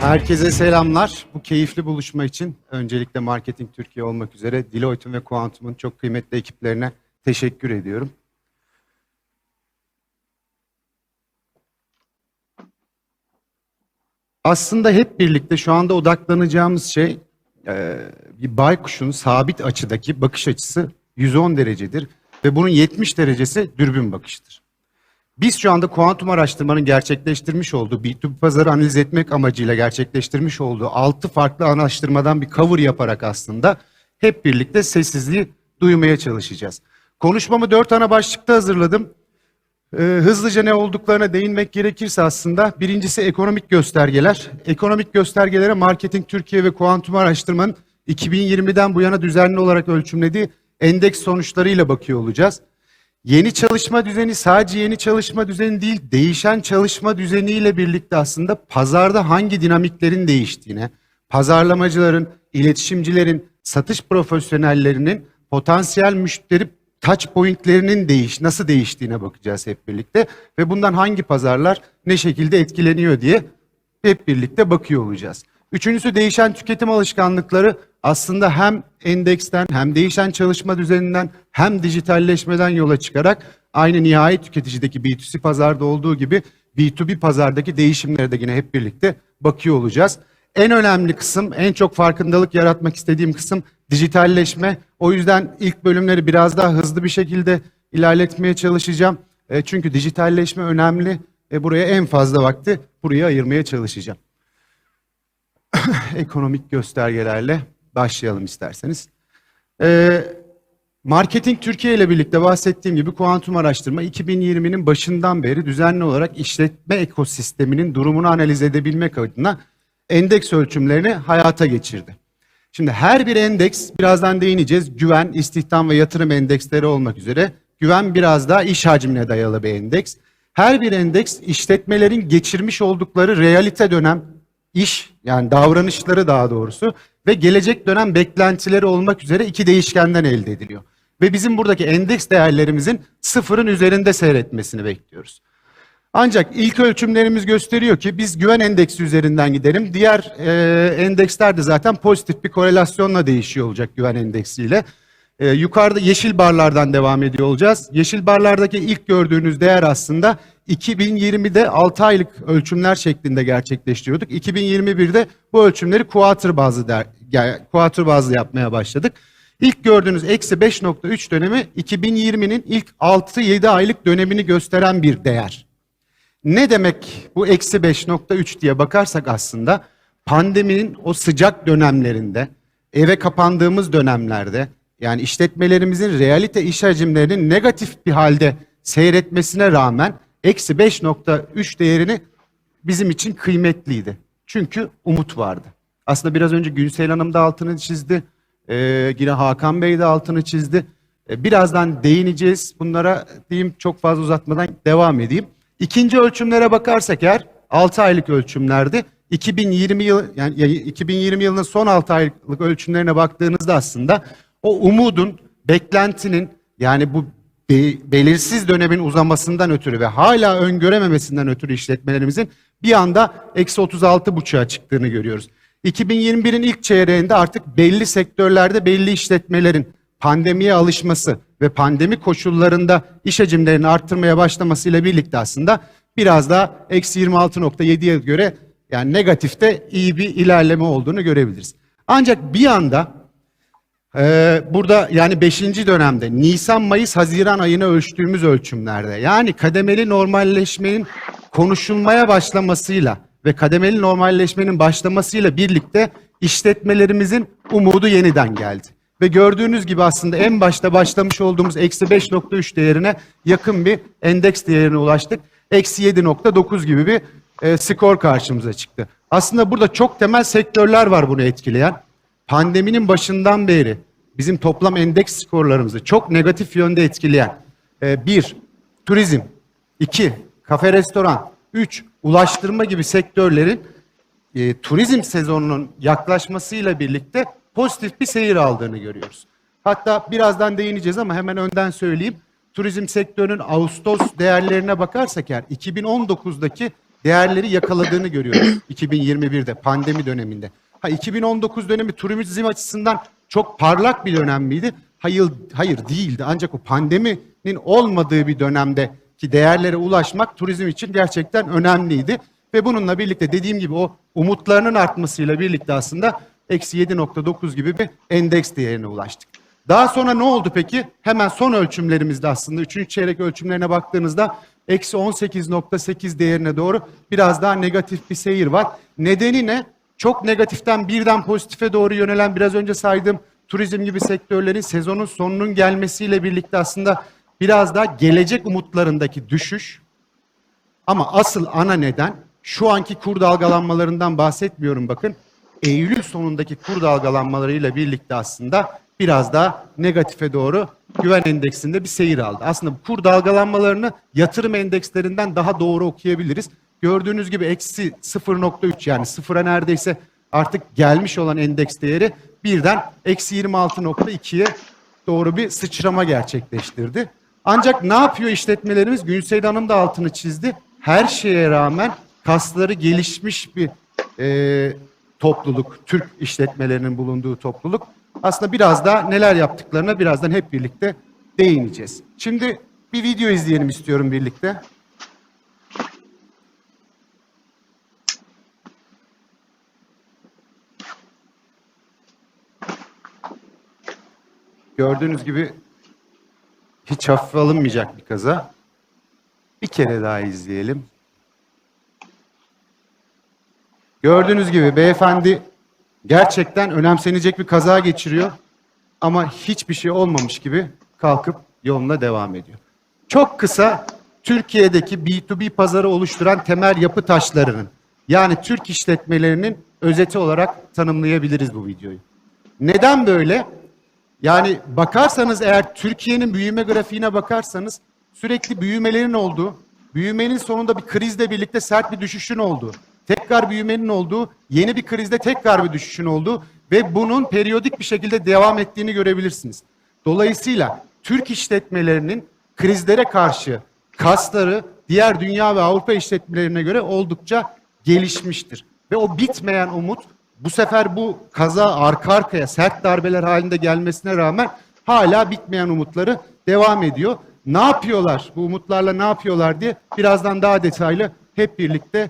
Herkese selamlar. Bu keyifli buluşma için öncelikle Marketing Türkiye olmak üzere Deloitte'un ve Quantum'un çok kıymetli ekiplerine teşekkür ediyorum. Aslında hep birlikte şu anda odaklanacağımız şey e, bir baykuşun sabit açıdaki bakış açısı 110 derecedir ve bunun 70 derecesi dürbün bakıştır. Biz şu anda kuantum araştırmanın gerçekleştirmiş olduğu B2B pazarı analiz etmek amacıyla gerçekleştirmiş olduğu 6 farklı araştırmadan bir cover yaparak aslında hep birlikte sessizliği duymaya çalışacağız. Konuşmamı 4 ana başlıkta hazırladım. Ee, hızlıca ne olduklarına değinmek gerekirse aslında birincisi ekonomik göstergeler. Ekonomik göstergelere Marketing Türkiye ve Kuantum Araştırma'nın 2020'den bu yana düzenli olarak ölçümlediği endeks sonuçlarıyla bakıyor olacağız. Yeni çalışma düzeni sadece yeni çalışma düzeni değil, değişen çalışma düzeniyle birlikte aslında pazarda hangi dinamiklerin değiştiğine, pazarlamacıların, iletişimcilerin, satış profesyonellerinin potansiyel müşteri touch pointlerinin değiş nasıl değiştiğine bakacağız hep birlikte ve bundan hangi pazarlar ne şekilde etkileniyor diye hep birlikte bakıyor olacağız. Üçüncüsü değişen tüketim alışkanlıkları aslında hem endeksten hem değişen çalışma düzeninden hem dijitalleşmeden yola çıkarak aynı nihai tüketicideki B2C pazarda olduğu gibi B2B pazardaki değişimlere de yine hep birlikte bakıyor olacağız. En önemli kısım, en çok farkındalık yaratmak istediğim kısım dijitalleşme. O yüzden ilk bölümleri biraz daha hızlı bir şekilde ilerletmeye çalışacağım. E, çünkü dijitalleşme önemli. E, buraya en fazla vakti buraya ayırmaya çalışacağım. Ekonomik göstergelerle başlayalım isterseniz. E, Marketing Türkiye ile birlikte bahsettiğim gibi kuantum araştırma 2020'nin başından beri düzenli olarak işletme ekosisteminin durumunu analiz edebilmek adına endeks ölçümlerini hayata geçirdi. Şimdi her bir endeks birazdan değineceğiz. Güven, istihdam ve yatırım endeksleri olmak üzere. Güven biraz daha iş hacmine dayalı bir endeks. Her bir endeks işletmelerin geçirmiş oldukları realite dönem iş yani davranışları daha doğrusu ve gelecek dönem beklentileri olmak üzere iki değişkenden elde ediliyor. Ve bizim buradaki endeks değerlerimizin sıfırın üzerinde seyretmesini bekliyoruz. Ancak ilk ölçümlerimiz gösteriyor ki biz güven endeksi üzerinden gidelim. Diğer e, endeksler de zaten pozitif bir korelasyonla değişiyor olacak güven endeksiyle. E, yukarıda yeşil barlardan devam ediyor olacağız. Yeşil barlardaki ilk gördüğünüz değer aslında 2020'de 6 aylık ölçümler şeklinde gerçekleştiriyorduk. 2021'de bu ölçümleri kuatır bazlı der, yani kuatır bazlı yapmaya başladık. İlk gördüğünüz eksi 5.3 dönemi 2020'nin ilk 6-7 aylık dönemini gösteren bir değer. Ne demek bu eksi 5.3 diye bakarsak aslında pandeminin o sıcak dönemlerinde, eve kapandığımız dönemlerde yani işletmelerimizin realite iş hacimlerinin negatif bir halde seyretmesine rağmen eksi 5.3 değerini bizim için kıymetliydi. Çünkü umut vardı. Aslında biraz önce Gülsel Hanım da altını çizdi. Ee, yine Hakan Bey de altını çizdi. Ee, birazdan değineceğiz. Bunlara diyeyim çok fazla uzatmadan devam edeyim. İkinci ölçümlere bakarsak eğer 6 aylık ölçümlerdi. 2020 yıl yani 2020 yılının son 6 aylık ölçümlerine baktığınızda aslında o umudun, beklentinin yani bu belirsiz dönemin uzamasından ötürü ve hala öngörememesinden ötürü işletmelerimizin bir anda eksi 36 buçuğa çıktığını görüyoruz. 2021'in ilk çeyreğinde artık belli sektörlerde belli işletmelerin pandemiye alışması ve pandemi koşullarında iş hacimlerini arttırmaya başlamasıyla birlikte aslında biraz daha eksi 26.7'ye göre yani negatifte iyi bir ilerleme olduğunu görebiliriz. Ancak bir anda e, burada yani 5. dönemde Nisan, Mayıs, Haziran ayını ölçtüğümüz ölçümlerde yani kademeli normalleşmenin konuşulmaya başlamasıyla ve kademeli normalleşmenin başlamasıyla birlikte işletmelerimizin umudu yeniden geldi. Ve gördüğünüz gibi aslında en başta başlamış olduğumuz eksi 5.3 değerine yakın bir endeks değerine ulaştık. Eksi 7.9 gibi bir e, skor karşımıza çıktı. Aslında burada çok temel sektörler var bunu etkileyen. Pandeminin başından beri bizim toplam endeks skorlarımızı çok negatif yönde etkileyen. E, bir, turizm. iki kafe restoran. Üç, ulaştırma gibi sektörlerin e, turizm sezonunun yaklaşmasıyla birlikte pozitif bir seyir aldığını görüyoruz. Hatta birazdan değineceğiz ama hemen önden söyleyeyim. Turizm sektörünün Ağustos değerlerine bakarsak eğer 2019'daki değerleri yakaladığını görüyoruz 2021'de pandemi döneminde. Ha 2019 dönemi turizm açısından çok parlak bir dönem miydi? Hayır, hayır değildi. Ancak o pandeminin olmadığı bir dönemde ki değerlere ulaşmak turizm için gerçekten önemliydi. Ve bununla birlikte dediğim gibi o umutlarının artmasıyla birlikte aslında eksi 7.9 gibi bir endeks değerine ulaştık. Daha sonra ne oldu peki? Hemen son ölçümlerimizde aslında 3. çeyrek ölçümlerine baktığınızda eksi 18.8 değerine doğru biraz daha negatif bir seyir var. Nedeni ne? Çok negatiften birden pozitife doğru yönelen biraz önce saydığım turizm gibi sektörlerin sezonun sonunun gelmesiyle birlikte aslında biraz daha gelecek umutlarındaki düşüş. Ama asıl ana neden şu anki kur dalgalanmalarından bahsetmiyorum bakın. Eylül sonundaki kur dalgalanmalarıyla birlikte aslında biraz daha negatife doğru güven endeksinde bir seyir aldı. Aslında bu kur dalgalanmalarını yatırım endekslerinden daha doğru okuyabiliriz. Gördüğünüz gibi eksi 0.3 yani sıfıra neredeyse artık gelmiş olan endeks değeri birden eksi 26.2'ye doğru bir sıçrama gerçekleştirdi. Ancak ne yapıyor işletmelerimiz? Günseyde Hanım da altını çizdi. Her şeye rağmen kasları gelişmiş bir e, topluluk, Türk işletmelerinin bulunduğu topluluk. Aslında biraz daha neler yaptıklarına birazdan hep birlikte değineceğiz. Şimdi bir video izleyelim istiyorum birlikte. Gördüğünüz gibi hiç hafife alınmayacak bir kaza. Bir kere daha izleyelim. Gördüğünüz gibi beyefendi gerçekten önemsenecek bir kaza geçiriyor ama hiçbir şey olmamış gibi kalkıp yoluna devam ediyor. Çok kısa Türkiye'deki B2B pazarı oluşturan temel yapı taşlarının yani Türk işletmelerinin özeti olarak tanımlayabiliriz bu videoyu. Neden böyle? Yani bakarsanız eğer Türkiye'nin büyüme grafiğine bakarsanız sürekli büyümelerin olduğu, büyümenin sonunda bir krizle birlikte sert bir düşüşün olduğu, tekrar büyümenin olduğu, yeni bir krizde tekrar bir düşüşün olduğu ve bunun periyodik bir şekilde devam ettiğini görebilirsiniz. Dolayısıyla Türk işletmelerinin krizlere karşı kasları diğer dünya ve Avrupa işletmelerine göre oldukça gelişmiştir. Ve o bitmeyen umut bu sefer bu kaza arka arkaya sert darbeler halinde gelmesine rağmen hala bitmeyen umutları devam ediyor. Ne yapıyorlar? Bu umutlarla ne yapıyorlar diye birazdan daha detaylı hep birlikte